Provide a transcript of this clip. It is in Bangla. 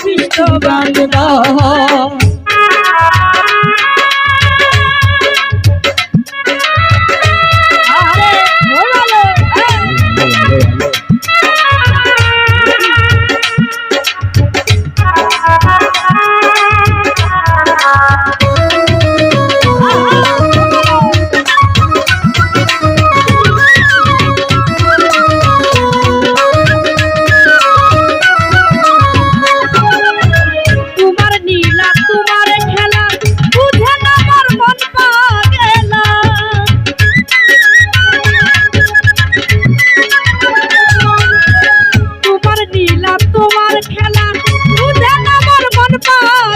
কৃষ্ণ বান্দা। তোমার খেলা বুঝে আমার মন পায়।